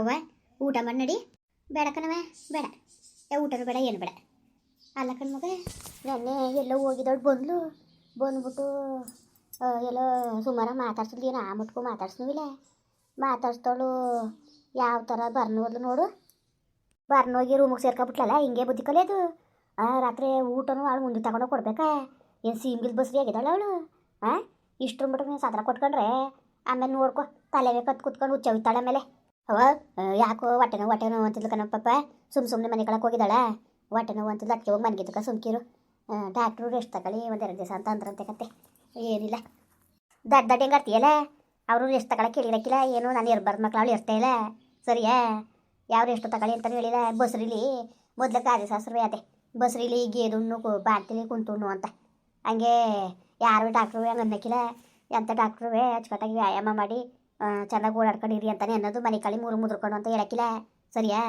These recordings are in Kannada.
ಅವ್ವ, ಊಟ ಮಾಡಿ ನಡಿ ಬೇಡ ಕಣವ ಬೇಡ. ಏ, ಊಟನೂ ಬೇಡ, ಏನು ಬೇಡ. ಅಲ್ಲ ಕಣ್ಮಗ ನೆನ್ನೆ ಎಲ್ಲೋ ಹೋಗಿದ್ದೋಳು ಬಂದ್ಲು. ಬಂದ್ಬಿಟ್ಟು ಎಲ್ಲೋ ಸುಮಾರು ಮಾತಾಡ್ಸಿದ್ಲು ನಾ ಮುಟ್ಕೋ ಮಾತಾಡ್ಸಿಲ್ಲ ಮಾತಾಡ್ಸ್ದವಳು ಯಾವ ಥರ ಬರ್ನೋದ್ಲು ನೋಡು. ಬರ್ನೋಗಿ ರೂಮಿಗೆ ಸೇರ್ಕೊಬಿಟ್ಲಲ್ಲ ಹಿಂಗೆ ಬುದ್ಧಿ ಕಲಿಯೋದು. ರಾತ್ರಿ ಊಟನೂ ಅವಳು ಮುಂದೆ ತಗೊಂಡೋಗಿ ಕೊಡ್ಬೇಕಾ? ಏನು ಸೀಮಿಲ್ ಬಸ್ರಿ ಆಗಿದ್ದಾಳೆ ಅವಳು. ಹಾಂ ಇಷ್ಟ್ರ ಮಟ್ಟ ನೀನು ಸದ್ರ ಕೊಟ್ಕೊಂಡ್ರೆ? ಆಮೇಲೆ ನೋಡ್ಕೊ ತಲೆಗೆ ಕತ್ ಕುತ್ಕೊಂಡು ಹುಚ್ಚವಿತ್ತಾಳೆ ಆಮೇಲೆ. ಅವ ಯಾಕೋ ಹೊಟ್ಟೆ ನೋವು ಹೊಟ್ಟೆ ನೋವು ಅಂತಿದ್ಲು ಕಣಪ್ಪ ಸುಮ್ ಸುಮ್ಮನೆ ಮನೆ ಕಳಕ್ಕೆ ಹೋಗಿದ್ದಾಳೆ. ಹೊಟ್ಟೆ ನೋವು ಅಂತಿದ್ಲು, ಅದಕ್ಕೆ ಹೋಗಿ ಮನೆಗಿದ್ದಕ್ಕ ಸುಮ್ಕಿರು. ಡಾಕ್ಟ್ರು ರೆಸ್ಟ್ ತಗೊಳ್ಳಿ ಒಂದೆರಡು ದಿವಸ ಅಂತ ಅಂದ್ರಂತೆ ಕತೆ. ಏನಿಲ್ಲ. ದಡ್ಡ ದಡ್ಡ ಹೆಂಗೆ ಆಡ್ತೀಯಲ್ಲ? ಅವರು ರೆಸ್ಟ್ ತಗೊಳಕ್ಕೆ ಹೇಳಿರಕ್ಕಿಲ್ಲ ಏನು ನಾನು ಇರ್ಬಾರ್ದು ಮಕ್ಳು, ಅವಳು ಇರ್ತಾ ಇಲ್ಲ. ಸರಿಯಾ? ಯಾವ ರೆಸ್ಟ್ ತಗೊಳ್ಳಿ ಅಂತಲೂ ಹೇಳಿಲ್ಲ. ಬಸ್ರಿಲಿ, ಮೊದ್ಲು ಗಾದಿ ಶಾಸ್ತ್ರವೇ ಅದೇ. ಬಸ್ರಿಲಿ ಗೇದುಣ್ಣು ಬಾಣ್ತಿಲಿ ಕುಂತುಣ್ಣು ಅಂತ. ಹಂಗೆ ಯಾರು ಡಾಕ್ಟ್ರು ಹಂಗೆ ಅನ್ನಕ್ಕಿಲ್ಲ ಎಂಥ ಡಾಕ್ಟ್ರುವೇ ಅಚ್ಚುಕಟ್ಟಾಗಿ ವ್ಯಾಯಾಮ ಮಾಡಿ ಚೆನ್ನಾಗಿ ಓಡಾಡ್ಕೊಂಡಿರಿ ಅಂತಾನೆ ಅನ್ನೋದು ಮನೆ ಕಳಿ ಮೂರು ಮುದ್ರಕೊಂಡು ಅಂತ ಹೇಳಕ್ಕಿಲ್ಲ. ಸರಿಯಾ?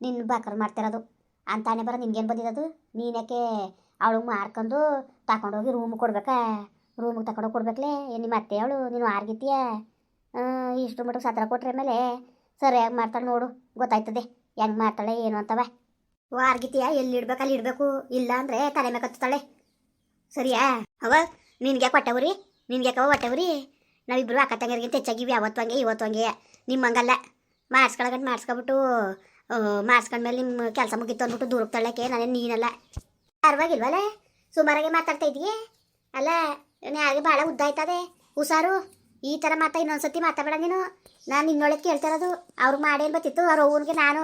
ನಿನ್ನ ಬಾಕರ್ ಮಾಡ್ತಿರೋದು. ಅಂತಾನೆ ಬರ ನಿನ್ಗೇನು ಬಂದಿರೋದು ನೀನ್ಯಾಕೆ ಅವಳು ಮಾರ್ಕೊಂಡು ತಗೊಂಡೋಗಿ ರೂಮ್ ಕೊಡ್ಬೇಕಾ? ರೂಮಿಗೆ ತಗೊಂಡೋಗಿ ಕೊಡ್ಬೇಕಲೇ? ನಿಮ್ಮ ಅತ್ತೆ ಅವಳು, ನೀನು ಆರ್ಗಿತ್ತೀಯ ಇಷ್ಟು ಮಟ್ಟಿಗೆ ಸತ್ರ ಕೊಟ್ರೆ ಮೇಲೆ ಸರಿಯಾಗಿ ಮಾಡ್ತಾಳೆ ನೋಡು. ಗೊತ್ತಾಯ್ತದೆ. ಹೆಂಗೆ ಮಾಡ್ತಾಳೆ, ಏನು ಅಂತವ. ವಾರ್ಗಿತೀಯ ಎಲ್ಲಿ ಇಡ್ಬೇಕು, ಅಲ್ಲಿ ಇಡಬೇಕು. ಇಲ್ಲ ಅಂದರೆ ತಲೆ ಮೇಲೆ ಕತ್ತಾಳೆ ಸರಿಯಾ? ಅವ ನಿನ್ಗೆ ಕೊಟ್ಟವ್ರಿ ನಿನ್ಗೆ ಯಾಕವ ಹೊಟ್ಟೆವ್ರಿ ನಾವಿಬ್ರು ಅಕ್ಕ ತಂಗಿರಿಗಿಂತ ಹೆಚ್ಚಾಗಿವಿ ಅವತ್ತು ಹಂಗೆ, ಇವತ್ತು ಹಂಗೆ. ನಿಮ್ಮ ಹಂಗಲ್ಲ. ಮಾಡಿಸ್ಕೊಳಗಂಟು ಮಾಡಿಸ್ಕೊಬಿಟ್ಟು ಮಾಡಿಸ್ಕೊಂಡ್ಮೇಲೆ ನಿಮ್ಮ ಕೆಲಸ ಮುಗಿತು ಅಂದ್ಬಿಟ್ಟು ದೂರಕ್ಕೆ ತಳ್ಳಕ್ಕೆ ನಾನೇನು ನೀನಲ್ಲ. ಪರವಾಗಿಲ್ವಲ್ಲ? ಸುಮಾರಾಗೆ ಮಾತಾಡ್ತಾ ಇದೀಯ ಅಲ್ಲ ಯಾರಿಗೆ ಭಾಳ ಉದ್ದ ಆಯ್ತದೆ. ಹುಷಾರು? ಈ ಥರ ಮಾತಾ ಇನ್ನೊಂದ್ಸತಿ ಮಾತಾಡಬೇಡ ನೀನು. ನಾನು ನಿನ್ನೊಳಗೆ ಕೇಳ್ತಾ ಇರೋದು, ಅವ್ರಿಗೆ ಮಾಡೇನು ಬತ್ತಿತ್ತು ಅವ್ರ ಅವ್ನಿಗೆ ನಾನು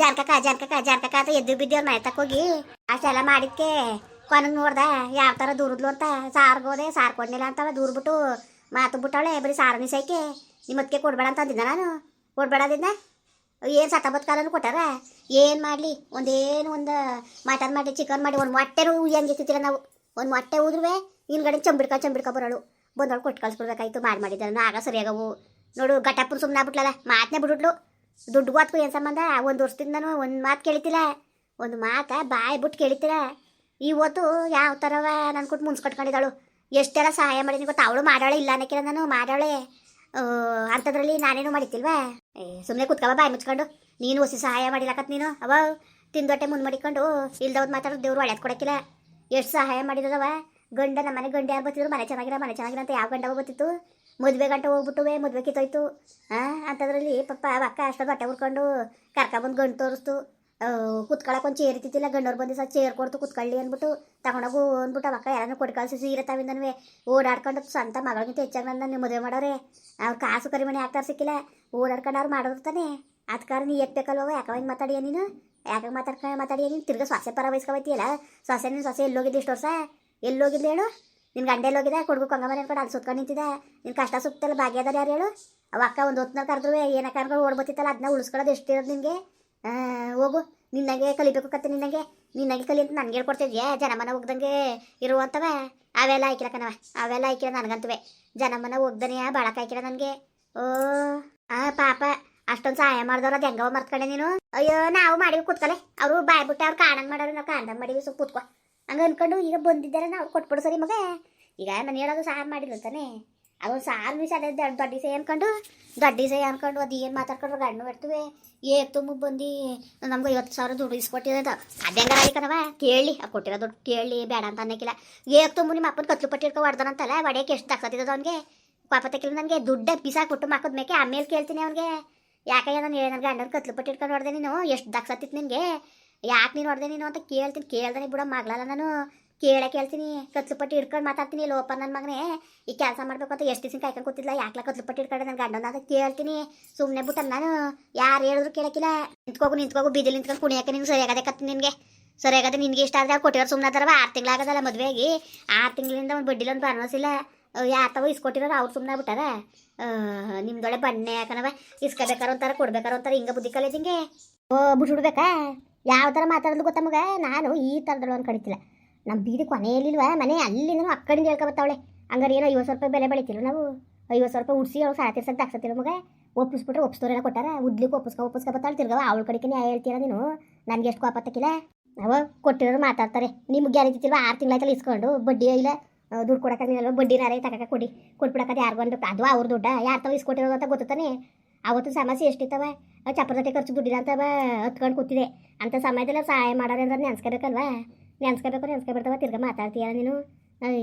ಜಾನ್ಕಕ್ಕ ಜಾನ್ಕಕ್ಕ ಜಾನ್ಕಕ್ಕ ಅಂತ ಎದ್ದು ಬಿದ್ದವ್ರ ಮನೆ ಹೋಗಿ ಅಷ್ಟೆಲ್ಲ ಮಾಡಿದ್ಕೆ, ಕೊನೆಗೆ ನೋಡ್ದೆ, ಯಾವ ಥರ ದೂರದ್ಲು ಅಂತ. ಸಾರ್ಗೋದೆ ಸಾರ್ ಕೊಡ್ಲಿಲ್ಲ ಅಂತವ ದೂರ ಬಿಟ್ಟು ಮಾತು ಬಿಟ್ಟವಳೆ ಬರೀ ಸಾರನಿ ಸೈಕೆ. ನಿಮ್ಮದಕ್ಕೆ ಕೊಡಬೇಡ ಅಂತ ಅಂದಿದ್ದ ನಾನು. ಕೊಡಬೇಡ ಅಂದಿದ್ದ ಏನು ಸತ್ತ ಕಾಲನು ಕೊಟ್ಟಾರ? ಏನು ಮಾಡಲಿ? ಒಂದೇನು ಒಂದು ಮಟನ್ ಮಾಡಿ ಚಿಕನ್ ಮಾಡಿ ಒಂದು ಮೊಟ್ಟೆನೂ ಉಯ್ಯಂಗಿತ್ತಿಲ್ಲ ನಾವು. ಒಂದು ಮೊಟ್ಟೆ ಊದ್ರುವೆ ಹಿಂದ್ಗಡೆ ಚಂಬಿಡ್ಕ ಚಂಬಿಡ್ಕ ಬರೋಳು. ಬಂದವಳು ಕೊಟ್ಟು ಕಳ್ಸ್ಬಿಡ್ಬೇಕಾಯ್ತು ಮಾಡಿ ನಾನು ಆಗ ಸರಿಯಾಗವು. ನೋಡು ಗಟ್ಟಪ್ಪನ ಸುಮ್ಮನೆ ಆಗ್ಬಿಟ್ಲಲ್ಲ ಮಾತನ್ನೇ ಬಿಟ್ಬಿಟ್ಲು ದುಡ್ಡು ಗೊತ್ತು ಏನು ಸಂಬಂಧ? ಒಂದು ವರ್ಷದಿಂದ ನಾನು ಒಂದು ಮಾತು ಕೇಳಿತಿಲ್ಲ. ಒಂದು ಮಾತ ಬಾಯಿ ಬಿಟ್ಟು ಕೇಳಿತಿಲ್ಲ. ಇವತ್ತು ಯಾವ ಥರವ ನನ್ನ ಕೊಟ್ಟು ಮುನ್ಸ್ ಕಟ್ಕೊಂಡಿದ್ದಾಳು. ಎಷ್ಟೆಲ್ಲ ಸಹಾಯ ಮಾಡಿದೀನಿ ಗೊತ್ತಾ? ಅವಳು ಮಾಡಾಳೆ ಇಲ್ಲ ಅನ್ನಕ್ಕಿಲ್ಲ ನಾನು ಮಾಡಾಳೆ ಅಂಥದ್ರಲ್ಲಿ ನಾನೇನು ಮಾಡಿತಿಲ್ವಾ ಸುಮ್ಮನೆ ಕುತ್ಕವ ಬಾಯಿ ಮುಚ್ಕೊಂಡು. ನೀನು ಹೊಸಿ ಸಹಾಯ ಮಾಡಿಲ್ಲಕತ್ ನೀನು. ಅವ ತಿಂದೊಟ್ಟೆ ಮುಂದೆ ಮಾಡಿಕೊಂಡು ಇಲ್ದವ್ದು ಮಾತಾಡೋದು ದೇವ್ರು ಒಳ್ಳೆದು ಕೊಡಕ್ಕಿಲ್ಲ ಎಷ್ಟು ಸಹಾಯ ಮಾಡಿದ್ರವ ಗಂಡ ನಮ್ಮ ಮನೆ ಗಂಡ ಯಾರು ಬರ್ತಿದ್ರು ಮನೆ ಚೆನ್ನಾಗಿರ ಮನೆ ಚೆನ್ನಾಗಿರ ಅಂತ ಯಾವ ಗಂಡ ಹೋಗ್ಬತ್ತಿತ್ತು? ಮದುವೆ ಗಂಟ ಹೋಗ್ಬಿಟ್ಟುವೆ, ಮದುವೆ ಕಿತ್ತೋಯ್ತು. ಹಾಂ ಅಂಥದ್ರಲ್ಲಿ ಪಪ್ಪ ಅಕ್ಕ ಅಷ್ಟೊಂದು ಹೊಟ್ಟೆ ಉರ್ಕೊಂಡು ಕರ್ಕೊಬಂದು ಗಂಡು ತೋರಿಸ್ತು. ಕುತ್ಕೊಳಕ್ಕೆ ಒಂದು ಚೇರ್ ಇತ್ತಿಲ್ಲ ಗಂಡವ್ರು ಬಂದು ಸಹ ಚೇರ್ ಕೊಡ್ತು, ಕುತ್ಕೊಳ್ಳಿ ಅಂದ್ಬಿಟ್ಟು ತಗೊಂಡೋಗು ಅಂದ್ಬಿಟ್ಟು ಮಕ್ಕಳು ಯಾರನ್ನು ಕೊಟ್ಟು ಕಳಿಸಿ ಸೀರೆ ತಾವಿಂದನೂ ಓಡಾಡ್ಕೊಂಡು ಸ್ವಂತ ಮಗಳಿಗಿಂತ ಹೆಚ್ಚಾಗಿ ನನ್ನ ಮದುವೆ ಮಾಡೋರೆ. ಅವ್ರು ಕಾಸು ಕರಿಮಣಿ ಯಾಕೆ ಸಿಕ್ಕಿಲ್ಲ. ಓಡಾಡ್ಕೊಂಡು ಅವ್ರು ಮಾಡೋದು ತಾನೆ. ಕಾರಣ ನೀ ಎತ್ತಬೇಕಲ್ವ ಯಾಕವ ಹಿಂಗೆ ಮಾತಾಡಿಯ ನೀನು? ಯಾಕೆ ಮಾತಾಡ್ಕೊಂಡು ಮಾತಾಡಿಯ ನೀನು? ತಿರ್ಗಾ ಸೊಸೆ ಪರ ವಹಿಸ್ಕೊಬೈತಿಯಲ್ಲ ಸೊಸೆ ನೀನು ಸೊಸೆ ಎಲ್ಲೋಗಿದ್ದು ಇಷ್ಟು ವರ್ಷ? ಎಲ್ಲೋಗಿದ್ದೆ ಹೇಳು? ನಿನ್ನ ಗಂಡ ಎಲ್ಲೋಗಿದೆ ಕೊಡ್ಗು ಕೊಂಗಮನೆ ಅನ್ಕೊಂಡು ಅಲ್ಲಿ ಸುತ್ಕೊಂಡು ನಿಂತಿದೆ ನಿನ್ನ ಕಷ್ಟ ಸುತ್ತಲ್ಲ ಭಾಗ್ಯದಾರ ಯಾರು ಹೇಳು? ಅವ ಅಕ್ಕ ಒಂದು ಹೊತ್ತಿನ ಕರೆದ್ರು ಏನಕ್ಕ ಅನ್ಕೊಂಡು ಓಡ್ಬತ್ತಿತ್ತಲ್ಲ ಅದನ್ನ ಉಳಿಸ್ಕೊಳ್ಳೋದು ಎಷ್ಟಿರೋದು ನಿನಗೆ? ಹೋಗು. ನಿನ್ನಗೆ ಕಲಿಬೇಕು ಕತ್ತೆ ನಿನ್ನಂಗೆ. ನಿನ್ನಗೆ ಕಲಿ ಅಂತ ನನಗೆ ಹೇಳ್ಕೊಡ್ತಿದ್ಯಾ? ಜನಮನ ಹೋಗ್ದಂಗೆ ಇರುವಂತವ. ಅವೆಲ್ಲ ಆಯ್ಕಿಲ್ಲ ಕಣವ ಅವೆಲ್ಲ ಆಯ್ಕಿಲ್ಲ ನನಗಂತವೆ. ಜನಮನ ಹೋಗ್ದನೆ ಬಾಳಕ ಆಯ್ಕಿಲ್ಲ ನನಗೆ. ಓ, ಆ ಪಾಪ. ಅಷ್ಟೊಂದು ಸಹಾಯ ಮಾಡಿದವ್ರ ಅದು ಹೆಂಗವ ಮರ್ತ್ಕೊಂಡೆ ನೀನು? ಅಯ್ಯೋ, ನಾವು ಮಾಡಿವಿ ಕೂತ್ಕಲೆ. ಅವರು ಬಾಯ್ ಬಿಟ್ಟೆ ಅವ್ರು ಕಾಣಂಗ್ ಮಾಡೋರು ನಾವು ಕಾಣ್ದಂಗ್ ಮಾಡಿವಿ ಸ್ವಲ್ಪ ಕೂತ್ಕೊ. ಹಂಗೆ ಅನ್ಕೊಂಡು ಈಗ ಬಂದಿದ್ದಾರೆ, ನಾವು ಕೊಟ್ಬಿಡು ಸರಿ ಮಗ. ಈಗ ನಾನು ಹೇಳೋದು ಸಹಾಯ ಮಾಡಿಲ್ಲ ಅಂತಾನೆ. ಅದು ಸಾರು ಮೀಸ ಅದೇ ದೊಡ್ಡ ದೊಡ್ಡ ಅನ್ಕೊಂಡು ದೊಡ್ಡ ಸೈ ಅನ್ಕೊಂಡು ಅದು ಏನು ಮಾತಾಡ್ಕೊಂಡ್ರು ಗಂಡು ಬಿಡ್ತವೆ ಏ ತುಂಬ ಬಂದು, ನಮ್ಗೆ ಐವತ್ತು ಸಾವಿರ ದುಡ್ಡು ಇಸ್ಕೊಟ್ಟಿದೆ ಅಂತ. ಅದೇಂಗಾರ ಅಲ್ಲಿ ಕೇಳಿ ಆ ಕೊಟ್ಟಿರೋ ದುಡ್ಡು ಕೇಳಿ, ಬೇಡ ಅಂತ ಅನ್ನಕ್ಕಿಲ್ಲ ಏ ತುಂಬ ನಿಮ್ಮ ಅಪ್ಪನ ಕತ್ಲು ಪಟ್ಟಿ ಹೊಡ್ದಾನಂತಲ್ಲ ಒಡೆಯಕ್ಕೆ ಎಷ್ಟು ದಾಕ್ಸತ್ತಿದ್ದದ ಅವ್ನಿಗೆ? ಪಾಪ ತಕ್ಕಿಲ್ಲ ನನಗೆ, ದುಡ್ಡು ಕೊಟ್ಟು ಮಕ್ಕದ ಮೇಕೆ ಆಮೇಲೆ ಕೇಳ್ತೀನಿ ಅವ್ನಿಗೆ. ಯಾಕೆ ನಾನು ಹೇಳಿ ನನ್ನ ಗಂಡನ ಕತ್ಲು ಪಟ್ಟಿ ಹೊಡೆದೆ ನೀನು? ಎಷ್ಟು ದಗ್ಸತ್ತಿತ್ತು ನಿನಗೆ? ಯಾಕೆ ನೀನು ಹೊಡೆದೆ ನೀನು ಅಂತ ಕೇಳ್ತೀನಿ. ಕೇಳ್ದೆ ಬಿಡೋ ಮಗಳಲ್ಲ ನಾನು. ಕೇಳ ಹೇಳ್ತೀನಿ ಕತ್ಲು ಪಟ್ಟಿ ಹಿಡ್ಕೊಂಡು ಮಾತಾಡ್ತೀನಿ, ಲೋಪ ನನ್ನ ಮಗನೇ. ಈ ಕೆಲಸ ಮಾಡ್ಬೇಕು ಅಂತ ಎಷ್ಟು ದಿವಸ ಕಾಯ್ಕೊಂಡು ಕೂತಿಲ್ಲ ಯಾಕೆ ಕತ್ಲು ಪಟ್ಟಿ ನನ್ನ ಗಂಡನ ಕೇಳ್ತೀನಿ. ಸುಮ್ಮನೆ ಬಿಟ್ಟ ನಾನು, ಯಾರು ಹೇಳಿದ್ರು ಕೇಳಕ್ಕಿಲ್ಲ ನಿಂತ್ಕೋಗು ನಿಂತ್ಕೋಗು, ಬೀದಿಲಿ ನಿಂತ್ಕೊಂಡು ಕುಣಿಯಕ್ಕೆ ನಿಂಗೆ ಸರಿಯಾಗದೆ ಕತ್ತು ನಿನಗೆ. ಸರಿಯಾಗದೆ ನಿನಗೆ ಇಷ್ಟ ಆದ್ರೆ ಕೊಟ್ಟಿರೋ ಸುಮ್ಮನೆ ಅದಾರವ ಆರು ತಿಂಗಳಾಗದಲ್ಲ ಮದುವೆಗೆ. ಆರು ತಿಂಗಳಿಂದ ಒಂದು ಬಡ್ಡಿಲಿ ಒಂದು ಭರವಸಿಲ್ಲ ಯಾತವ ಇಸ್ಕೊಟ್ಟಿರೋ ಅವ್ರು ಸುಮ್ಮನೆ ಬಿಟ್ಟಾರ ನಿಮ್ದೊಳೆ ಬಣ್ಣೆ ಯಾಕನವ? ಇಸ್ಕೋಬೇಕಾರ ಒಂಥರ, ಕೊಡ್ಬೇಕಾರ ಒಂಥರ, ಹಿಂಗೆ ಬುದ್ಧಿ ಕಲಿದಿಂಗೆ ಓ, ಬಿಟ್ಬಿಡ್ಬೇಕಾ? ಯಾವ ಥರ ಮಾತಾಡೋದು ಗೊತ್ತ ಮಗ? ನಾನು ಈ ಥರದೊಳಗೆ ಕಡಿತಿಲ್ಲ ನಮ್ಮ ಬೀದಿ ಕೊನೆಯಲ್ಲಿಲ್ವ? ಮನೆ ಅಲ್ಲಿಂದ ಅಕ್ಕಡಿಂದ ಹೇಳ್ಕೊಬತ್ತಾವಳೆ. ಹಂಗಾರೆ ಏನೋ ಐವತ್ತು ರೂಪಾಯಿ ಬೆಲೆ ಬೆಳಿತಿಲ್ಲ ನಾವು? ಐವತ್ತು ಸಾವಿರ ರೂಪಾಯಿ ಉಡ್ಸಿ ಅವ್ಳು ಸಾಲ ತೀರ್ಸಕ್ಕೆ ದಾಕ್ಸತ್ತಿಲ್ಲ ಮಗ? ಒಪ್ಪಿಸ್ಬಿಟ್ರೆ ಒಪ್ಪಿಸ್ತೋರೆಲ್ಲ ಕೊಟ್ಟಾರ? ಉದ್ಲಿಕ್ಕೆ ಒಪ್ಪಿಸ್ಕೊ ಒಪ್ಪಿಸ್ಕೊ ಬತ್ತಾಳೆ ತಿರ್ಗವ ಅವಳ ಕಡೆಗೆ ನ್ಯಾಯ ಹೇಳ್ತೀರ ನೀನು? ನನಗೆ ಎಷ್ಟು ಕೋಪ ತಕ್ಕಿಲ್ಲ ಅವ ಕೊಟ್ಟಿರೋರು ಮಾತಾಡ್ತಾರೆ. ನಿಮ್ಗೆ ಗ್ಯಾರಂಟಿ ಆರು ತಿಂಗಳಾಯ್ತಲ್ಲ ಇಸ್ಕೊಂಡು? ಬಡ್ಡಿ ಇಲ್ಲ. ದುಡ್ಡು ಬಡ್ಡಿ ನಾರೇ ತಗಕ ಕೊಡಿ. ಕೊಟ್ಬಿಡಕ್ಕೆ ಯಾರಿಗೂ ಅನ್ಬೇಕು. ಅದು ಅವ್ರ ದುಡ್ಡ. ಯಾರು ತಾವು ಇಸ್ಕೊಟ್ಟಿರೋದು ಅಂತ ಗೊತ್ತಾನೆ ಅವತ್ತು ಸಮಸ್ಯೆ ಎಷ್ಟಿತ್ತವ? ಚಪ್ಪರದಟ್ಟೆ ಖರ್ಚು ದುಡ್ಡಿಲ್ಲ ಅಂತ ಬಾ ಹತ್ಕೊಂಡು ಕೂತಿದೆ. ಅಂತ ಸಮಯದಲ್ಲಿ ಸಹಾಯ ಮಾಡೋರೆ ಅಂದ್ರೆ ನೆನ್ಸ್ಕೋಬೇಕಲ್ವಾ? ನೆನ್ಸ್ಕೋಬೇಕು, ನೆನ್ಸ್ಕೊಬಿಡ್ತಾವ, ತಿರ್ಗ ಮಾತಾಡ್ತೀಯ ನೀನು? ಅಯ್ಯ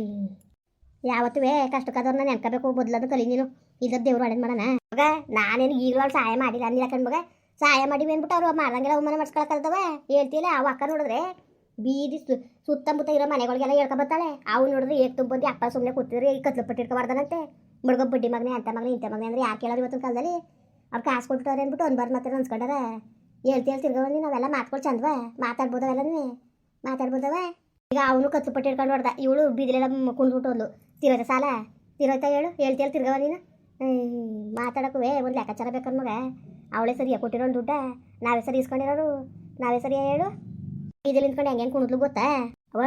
ಯಾವತ್ತೂ ಕಷ್ಟಕ್ಕಾದವ್ರನ್ನ ನೆನ್ಕೋಬೇಕು ಬದಲದು ಕಲಿ ನೀನು. ಇದ್ರ ದೇವ್ರು ಒಳ್ಳೇದು ಮಾಡೋಣ. ಮಗ, ನಾನೇನು ಈಗಲೂ ಸಹಾಯ ಮಾಡಿಲ್ಲ ಅಂದಿಲ್ಲ ಕಣ್ ಮಗ. ಸಹಾಯ ಮಾಡಿ ಅಂದ್ಬಿಟ್ಟು ಅವ್ರು ಮಾಡ್ದಂಗೆಲ್ಲ ಅವಮಾನ ಮಾಡ್ಸ್ಕೊಳಕ್ಕಲ್ತವ ಹೇಳ್ತಿಲ್ಲ ಅವ ಅಕ್ಕ ನೋಡಿದ್ರೆ ಬೀದಿ ಸು, ಸುತ್ತಮುತ್ತ ಇರೋ ಮನೆಗಳಿಗೆಲ್ಲ ಹೇಳ್ಕೊಬತ್ತಾಳೆ. ಅವು ನೋಡಿದ್ರೆ ಏಕ್ ತುಂಬಂದು ಅಪ್ಪ ಸುಮ್ಮನೆ ಕೂತಿದ್ರೆ ಈ ಕತ್ಲು ಪಟ್ಟಿಟ್ಕೊಬಾರ್ದನಂತೆ ಮುಡ್ಗೊ ಬಡ್ಡಿ ಮಗನೇ, ಅಂತ ಮಗನೇ ಇಂಥ ಮಗನೇ ಅಂದ್ರೆ ಯಾಕೆ ಹೇಳೋದು ಇವತ್ತಿನ ಕಾಲದಲ್ಲಿ? ಅವ್ರು ಕಾಸು ಕೊಟ್ಬಿಟ್ಟವ್ರೆ ಅಂದ್ಬಿಟ್ಟು ಒಂದು ಬಾರ್ ಮಾತ್ರ ಅನ್ಸ್ಕೊಂಡಾರ ಹೇಳ್ತಿ ಹೇಳ್ತಿ ತಿರ್ಗೊಂಡು ನಾವೆಲ್ಲ ಮಾತ್ಗಳು ಚಂದವ. ಮಾತಾಡ್ಬೋದವೆಲ್ಲನೂ ಮಾತಾಡ್ಬೋದವ? ಈಗ ಅವನು ಕತ್ತು ಪಟ್ಟಿ ಹಿಡ್ಕೊಂಡು ಹೊಡ್ದ. ಇವಳು ಬೀದಿಲೆಲ್ಲ ಕುಂಡ್ಬಿಟ್ಟು ಹೋದ್ಲು. ತಿರೋತ ಸಾಲ? ತಿರೋಯ್ತಾ ಹೇಳು. ಹೇಳ್ತೀಯಲ್ಲ ತಿರ್ಗವ ನೀನು. ಮಾತಾಡಕ್ಕೂ ಒಂದು ಲೆಕ್ಕಾಚಾರ ಬೇಕನ್ ಮಗ. ಅವಳೇ ಸರಿಯಾಗಿ ಕೊಟ್ಟಿರೋ ದುಡ್ಡ. ನಾವೇ ಸರಿ ಇಸ್ಕೊಂಡಿರೋರು. ನಾವೇ ಸರಿಯಾ ಹೇಳು? ಬೀದಿಲಿ ನಿಂತ್ಕೊಂಡು ಹೆಂಗೆ ಕುಣಿದ್ಲು ಗೊತ್ತಾ? ಅವ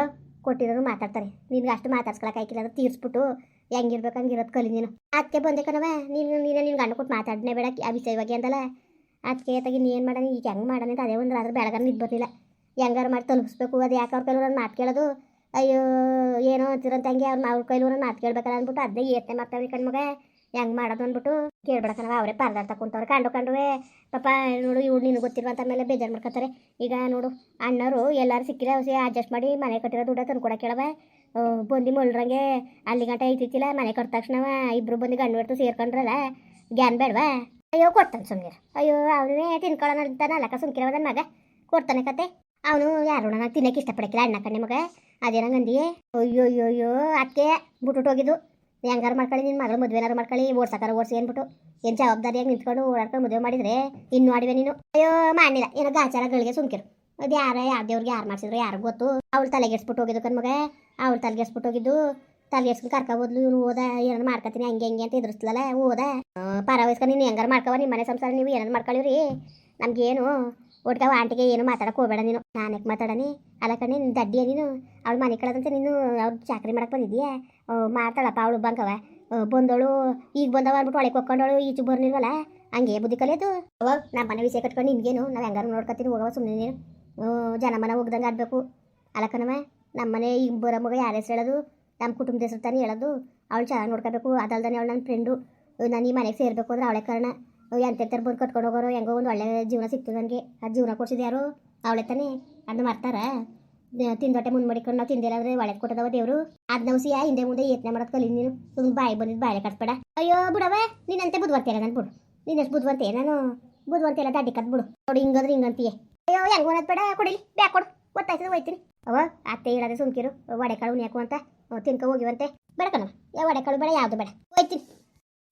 ಕೊಟ್ಟಿರೋರು ಮಾತಾಡ್ತಾರೆ. ನಿನ್ಗೆ ಅಷ್ಟು ಮಾತಾಡ್ಸ್ಕೊಳಕಾಯ್ಕಿಲ್ಲ ಅಂದ್ರೆ ತೀರ್ಸ್ಬಿಟ್ಟು ಹೆಂಗಿರ್ಬೇಕು ಹಂಗಿರೋದು ಕಲಿ ನೀನು. ಅದಕ್ಕೆ ಬಂದೆ ಕಣವ ನೀನು ನೀನು ನಿನ್ನ ಗಂಡ ಕೊಟ್ಟು ಮಾತಾಡ್ನೇ ಬೇಡ ಆ ವಿಷಯವಾಗಿ ಅಂತಲ್ಲ ಅದಕ್ಕೆ ತಗಿ ನೀನು ಮಾಡೋಣ? ಈಗ ಹೆಂಗೆ ಮಾಡೋಣ ಅಂತ ಅದೇ ಒಂದು ರಾತ್ರಿ ಬೆಳಗಾರ ಇದು ಬರಲಿಲ್ಲ. ಹೆಂಗಾರು ಮಾಡಿ ತಲುಪಿಸ್ಬೇಕು ಅದು ಯಾಕೆ ಅವ್ರ ಕೈಲೂ ನನ್ನ ಮಾತು ಕೇಳೋದು? ಅಯ್ಯೋ, ಏನೋ ಅಂತಿರಂತ ಹಂಗೆ ಅವ್ರ ಅವ್ರ ಕೈಲೂ ನನ್ನ ಮಾತು ಕೇಳ್ಬೇಕಲ್ಲ ಅಂದ್ಬಿಟ್ಟು ಅದನ್ನೇ ಏತನೆ ಮಾಡ್ತಾವ್ರಿ ಕಣ್ಮಗ. ಹೆಂಗೆ ಮಾಡೋದು ಅಂದ್ಬಿಟ್ಟು ಕೇಳ್ಬೇಡಕನವ ಅವರೇ ಪಾರ್ಲರ್ ತಗೊಂತವ್ರೆ ಕಂಡು ಕಂಡುವೆ, ಪಾಪ ನೋಡು ಇವ್ರು ನಿನಗೆ ಗೊತ್ತಿರುವಂತ ಮೇಲೆ ಬೇಜಾರು ಮಾಡ್ಕೊತಾರೆ. ಈಗ ನೋಡು, ಅಣ್ಣರು ಎಲ್ಲರೂ ಸಿಕ್ಕಿಲ್ಲ ಅಡ್ಜಸ್ಟ್ ಮಾಡಿ ಮನೆ ಕಟ್ಟಿರೋ ದುಡ್ಡ ತಂದು ಕೊಡಕ್ಕೆ ಕೇಳವ ಬಂದು ಮೊಳ್ರಂಗೆ ಅಲ್ಲಿ ಗಂಟ ಐತಿತ್ತಿಲ್ಲ, ಮನೆ ಕಟ್ಟ ತಕ್ಷಣ ಇಬ್ಬರು ಬಂದು ಗಂಡು ಸೇರ್ಕೊಂಡ್ರಲ್ಲ ಗ್ಯಾನ್ ಬೇಡವಾ? ಅಯ್ಯೋ, ಕೊಡ್ತಾನೆ ಸುಮ್ಮನೆ ಅಯ್ಯೋ ಅವನೇ ತಿನ್ಕೊಳ್ಳೋಣ ಅಂತಾನೆ ಅಲ್ಲಕ್ಕ ಸುಮ್ಕಿರವ ನನ್ನ ಮಗ. ಕೊಡ್ತಾನೆ ಕತೆ. ಅವನು ಯಾರು ನನಗೆ ತಿನ್ನಕ್ಕೆ ಇಷ್ಟಪಡಕ್ಕಿಲ್ಲ ಅಣ್ಣ ಕಣ್ಣೆ ಮಗ ಅದೇನಂಗ ಅಂದಿಯೇ ಅಯ್ಯೋ ಅಯ್ಯೋ ಅಯ್ಯೋ ಅಕ್ಕೆ ಬಿಟ್ಬಿಟ್ಟು ಹೋಗಿದ್ದು. ಹೆಂಗಾರು ಮಾಡ್ಕೊಳ್ಳಿ ನಿನ್ನ ಮಗಳು ಮದುವೆನಾರು ಮಾಡ್ಕೊಳ್ಳಿ ಓಡ್ಸಕ್ಕಾರ ಓಡಿಸಿ ಅಂದ್ಬಿಟ್ಟು ಏನು ಜವಾಬ್ದಾರಿಯಾಗಿ ನಿಂತ್ಕೊಂಡು ಓಡಾಡ್ಕೊಂಡು ಮದುವೆ ಮಾಡಿದ್ರೆ? ಇನ್ನು ಆಡಿವೆ ನೀನು. ಅಯ್ಯೋ ಮಾಡಿಲ್ಲ ಏನೋ ಗಾಚಾರಗಳಿಗೆ ಸುಮ್ಕಿರು. ಅದು ಯಾರ ಯಾವ ದೇವ್ರಿಗೆ ಯಾರು ಮಾಡಿಸಿದ್ರು, ಯಾರು ಗೊತ್ತು? ಅವ್ಳು ತಲೆಗೆಡ್ಸ್ಬಿಟ್ಟು ಹೋಗಿದ್ದು ಕಣ್ಮಗ ಅವ್ಳು ತಲೆಗೆಡ್ಸ್ಬಿಟ್ಟು ಹೋಗಿದ್ದು. ತಲೆಗೆಡ್ಸ್ಕೊಂಡು ಕರ್ಕ ಹೋದ್ಲು, ಇವನು ಓದ ಏನಾರು ಮಾಡ್ಕೊತೀನಿ, ಹಂಗೆ ಹಂಗೆ ಅಂತ ಎದುರಿಸ್ತಲ್ಲ ಓದ ಪರ ನೀನು ಹೆಂಗಾರು ಮಾಡ್ಕವ ನಿಮ್ಮ ಮನೆ ಸಂಸಾರ ನೀವು ಏನಾರು ಮಾಡ್ಕೊಳ್ಳಿವ್ರಿ ನಮ್ಗೇನು ಒಟ್ಟಾವ ಆಂಟಿಗೆ ಏನು ಮಾತಾಡಕ್ಕೆ ಹೋಗಬೇಡ ನೀನು. ನಾನಕ್ಕೆ ಮಾತಾಡನಿ? ಅಲ್ಲ ಕಣೆ ನಿನ್ನ ದಡ್ಡಿಯ ನೀನು? ಅವಳು ಮನೆ ಕಳದಂತೆ ನೀನು ಅವ್ರು ಚಾಕ್ರಿ ಮಾಡಕ್ಕೆ ಬಂದಿದ್ದೀಯಾ ಮಾತಾಡಪ್ಪ ಅವಳು ಬಂಕವ ಬಂದವಳು ಈಗ ಬಂದವ ಅಂದ್ಬಿಟ್ಟು ಒಳಗೆ ಕೊಕ್ಕೊಂಡವಳು ಈಚು ಬರ್ನಿಲ್ವಲ್ಲ ಹಂಗೆ ಬುದ್ಧಿ ಕಲಿಯೋದು? ಅವಾಗ ನಮ್ಮ ಮನೆ ವಿಷಯ ಕಟ್ಕೊಂಡು ನಿನ್ಗೇನು? ನಾವು ಹೆಂಗಾರು ನೋಡ್ಕೊತೀನಿ ಹೋಗವ ಸುಮ್ಮನೆ ನೀನು. ಜನ ಮನ ಹೋಗ್ದಂಗೆ ಆಡಬೇಕು. ಅಲ್ಲಕ್ಕನವ ನಮ್ಮ ಮನೆ ಈಗ ಬರೋ ಮಗ ಯಾರ ಹೆಸರು ಹೇಳೋದು? ನಮ್ಮ ಕುಟುಂಬದ ಹೆಸರು ತಾನೇ ಹೇಳೋದು. ಅವಳು ಚೆನ್ನಾಗಿ ನೋಡ್ಕೋಬೇಕು ಅದಲ್ದಾನೆ ಅವಳು ನನ್ನ ಫ್ರೆಂಡು ನಾನು ಈ ಮನೆಗೆ ಸೇರಬೇಕು ಅಂದ್ರೆ ಅವಳೆ ಕಾರಣ. ಎಂತೆಂಥರು ಬಂದು ಕಟ್ಕೊಂಡು ಹೋಗೋರು? ಹೆಂಗೋ ಒಂದು ಒಳ್ಳೆ ಜೀವನ ಸಿಕ್ತು ನನಗೆ. ಅದು ಜೀವನ ಕೊಡ್ಸಿದ್ದು ಯಾರು? ಅವಳೆ ತಾನೇ. ಅದನ್ನ ಮಾಡ್ತಾರ ತಿಂದೊಟ್ಟೆ ಮುಂದೆ ಮಾಡಿಕೊಂಡು ನಾವು ತಿಂದಿಲ್ಲ ಅಂದ್ರೆ ಒಳಗೆ ಕೊಟ್ಟದವ ದೇವರು. ಅದ್ ನಾವು ಸಿಯಾ, ಹಿಂದೆ ಮುಂದೆ ಯತ್ನೆ ಮಾಡೋದು ಕಲಿ ನೀನು. ಸುಮ್ಮನೆ ಬಾಯಿ ಬಂದಿದ್ದು ಬಾಯಿ ಕಟ್ಬೇಡ. ಅಯ್ಯೋ ಬಿಡವ ನೀನಂತೆ ಬುದ್ಧವಂತೆ ನಾನು ಬಿಡು. ನೀನಷ್ಟು ಬುದ್ಧವಂತೆ ನಾನು. ಬುದ್ಧವಂತೆ ಎಲ್ಲ ದಾಡಿ ಕತ್ ಬಿಡು. ನೋಡಿ ಹಿಂಗಂದ್ರೆ ಹಿಂಗಂತೀಯ. ಅಯ್ಯೋ, ಹೆಂಗ್ ಅನ್ನೋದು ಬೇಡ ಕೊಡಿಲಿ. ಬ್ಯಾಕ್ ಕೊಡು. ಗೊತ್ತಾಯ್ತದ ಹೋಯ್ತೀನಿ. ಅವ ಅತ್ತೆ ಹೇಳದೆ ಸುಮ್ಕಿರು. ವಡೆಕಾಳು ಯಾಕೋ ಅಂತ. ತಿನ್ಕ ಹೋಗಿವಂತೆ. ಬೇಡ ಕಣ ಯಾವ ವಡೆಕಾಳು ಬೇಡ, ಯಾವುದು ಬೇಡ. ಹೋಯ್ತೀನಿ.